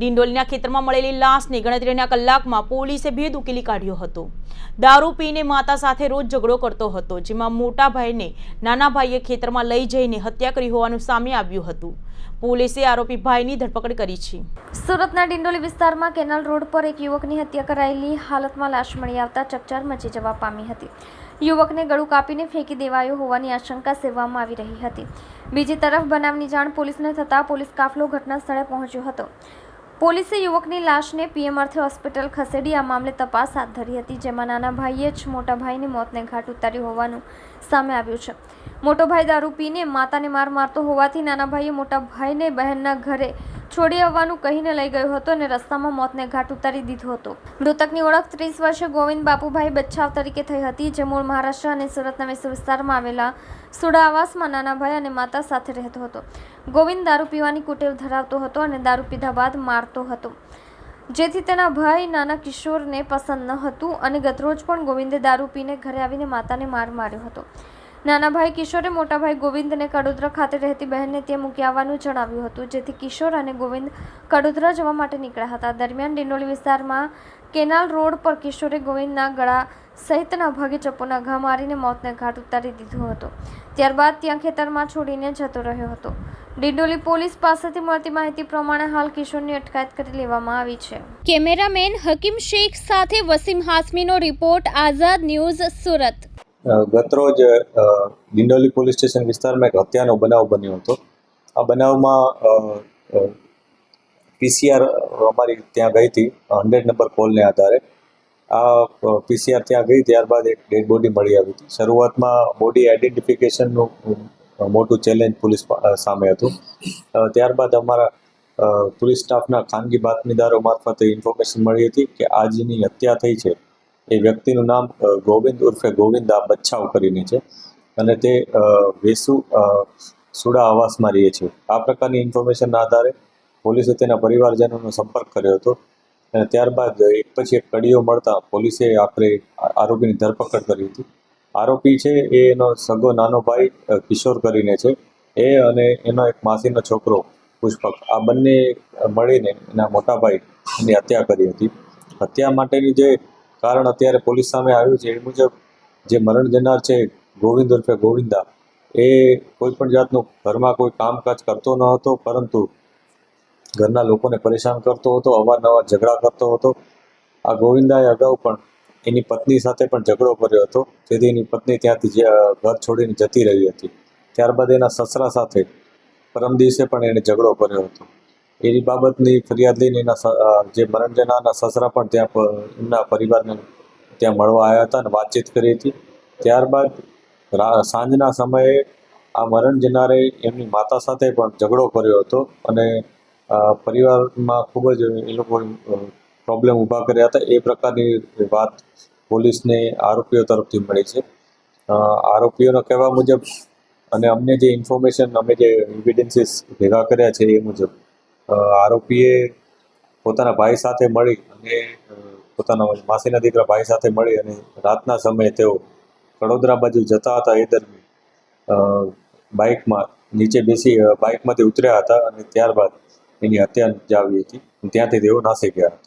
ડિંડોલીના ખેતરમાં મળેલી લાશને ગણતરીના કલાકમાં પોલીસે ભેદ ઉકેલી કાઢ્યો હતો. દારૂ પીને માતા સાથે રોજ ઝઘડો કરતો હતો, જેમાં મોટા ભાઈને નાના ભાઈએ ખેતરમાં લઈ જઈને હત્યા કરી હોવાનું સામે આવ્યું હતું. પોલીસે આરોપી ભાઈની ધરપકડ કરી છે. સુરતના ડિંડોલી વિસ્તારમાં કેનાલ રોડ પર એક યુવકની હત્યા કરાયેલી હાલતમાં લાશ મળી આવતા ચકચાર મચી જવા પામી હતી. યુવકને ગળું કાપીને ફેંકી દેવાયો હોવાની આશંકા સેવવામાં આવી રહી હતી. બીજી તરફ બનાવની જાણ પોલીસને થતાં પોલીસ કાફલો ઘટના સ્થળે પહોંચ્યો હતો. પોલીસે યુવકની લાશને પીએમ અર્થે હોસ્પિટલ ખસેડી આ મામલે તપાસ હાથ ધરી હતી, જેમાં નાના ભાઈએ જ મોટા ભાઈની મોતને ઘાટ ઉતાર્યું હોવાનું સામે આવ્યું છે. મોટો ભાઈ દારૂ પીને માતાને માર મારતો હોવાથી નાના ભાઈએ મોટા ભાઈને બહેનના ઘરે છોડી આવવાનું કહીને લઈ ગયો હતો અને રસ્તામાં મોતને ઘાટ ઉતારી દીધો હતો. મૃતકની ઓળખ ત્રીસ વર્ષે ગોવિંદ બાપુભાઈ બચ્છાવ તરીકે થઈ હતી, જે મૂળ મહારાષ્ટ્ર અને સુરતના વિશ્વ વિસ્તારમાં આવેલા સુડા આવાસમાં નાના ભાઈ અને માતા સાથે રહેતો હતો. ગોવિંદ દારૂ પીવાની કુટેવ ધરાવતો હતો અને દારૂ પીધા બાદ મારતો હતો. જેથી તેના ભાઈ નાના કિશોરને પસંદ ન હતું અને ગતરોજ પણ ગોવિંદે દારૂ પીને ઘરે આવીને માતાને માર માર્યો હતો. નાના ભાઈ કિશોરે મોટા ભાઈ ગોવિંદને કડોદરા ખાતે રહેતી બહેનને ત્યાં મૂકી આવવાનું જણાવ્યું હતું, જેથી કિશોર અને ગોવિંદ કડોદરા જવા માટે નીકળ્યા હતા. દરમિયાન ડિંડોલી વિસ્તારમાં કેનાલ રોડ પર કિશોરે ગોવિંદના ગળા સહિતના ભાગે ચપ્પોના ઘા મારીને મોતને ઘાટ ઉતારી દીધો હતો. ત્યારબાદ ત્યાં ખેતરમાં છોડીને જતો રહ્યો હતો. ડિંડોલી પોલીસ પાસેથી મળતી માહિતી પ્રમાણે હાલ કિશોરની અટકાયત કરી લેવામાં આવી છે. કેમેરામેન હકીમ શેખ સાથે વસીમ હાસમીનો રિપોર્ટ, આઝાદ ન્યૂઝ સુરત. ગતરોજ અ, દિંડોલી પોલીસ સ્ટેશન વિસ્તારમાં એક હત્યાનો બનાવ બન્યો હતો. આ બનાવમાં પીસીઆર અમારી ત્યાં ગઈ હતી હંડ્રેડ નંબર કોલને આધારે. આ પીસીઆર ત્યાં ગઈ ત્યારબાદ એક ડેડ બોડી મળી આવી હતી. શરૂઆતમાં બોડી આઈડેન્ટિફિકેશનનું મોટું ચેલેન્જ પોલીસ સામે હતું. ત્યારબાદ અમારા પોલીસ સ્ટાફના ખાનગી બાતમીદારો મારફતે ઇન્ફોર્મેશન મળી હતી કે આજની જેની હત્યા થઈ છે એ વ્યક્તિનું નામ ગોવિંદ ઉર્ફે ગોવિંદા બચ્છાવ કરીને છે. અને તે વેસુ સુડા આવાસમાં રહે છે. આ પ્રકારની ઇન્ફોર્મેશનના આધારે પોલીસે તેના પરિવારજનોનો સંપર્ક કર્યો હતો. અને ત્યારબાદ એક પછી એક કડીઓ મળતા પોલીસે આખરે આરોપીની ધરપકડ કરી હતી. આરોપી છે એ એનો સગો નાનો ભાઈ કિશોર કરીને છે. એ અને એનો એક માસીનો છોકરો પુષ્પક. આ બંને મળીને એના મોટા ભાઈ એની હત્યા કરી હતી. હત્યા માટેની જે કારણ અત્યારે પોલીસ સામે આવ્યું છે, એ મુજબ જે મરણ જનાર છે, ગોવિંદ ઉર્ફે ગોવિંદા, એ કોઈ પણ જાતનું ઘરમાં કોઈ કામકાજ કરતો ન હતો, પરંતુ ઘરના લોકોને પરેશાન કરતો હતો, અવારનવાર ઝઘડા કરતો હતો. આ ગોવિંદાએ અગાઉ પણ એની પત્ની સાથે પણ ઝઘડો કર્યો હતો. જેથી એની પત્ની ત્યાંથી ઘર છોડીને જતી રહી હતી. ત્યારબાદ એના સસરા સાથે પરમ દિવસે પણ એણે ઝઘડો કર્યો હતો. એની બાબતની ફરિયાદ લઈને એના જે મરણ જનારના સસરા પણ ત્યાં એમના પરિવારને ત્યાં મળવા આવ્યા હતા અને વાતચીત કરી હતી. ત્યારબાદ સાંજના સમયે આ મરણ જનારે એમની માતા સાથે પણ ઝઘડો કર્યો હતો અને પરિવારમાં ખૂબ જ એ લોકો પ્રોબ્લેમ ઊભા કર્યા હતા. એ પ્રકારની વાત પોલીસને આરોપીઓ તરફથી મળી છે. આરોપીઓના કહેવા મુજબ અને અમને જે ઇન્ફોર્મેશન, અમે જે એવિડન્સીસ ભેગા કર્યા છે એ મુજબ આરોપીએ પોતાના ભાઈ સાથે મળી અને પોતાના માસીના દીકરા ભાઈ સાથે મળી અને રાતના સમયે તેઓ કડોદરા બાજુ જતા હતા એ દરમિયાન. બાઇકમાં નીચે બેસી બાઇકમાંથી ઉતર્યા હતા અને ત્યારબાદ એની હત્યા જાવી હતી ત્યાંથી તેઓ નાસી ગયા હતા.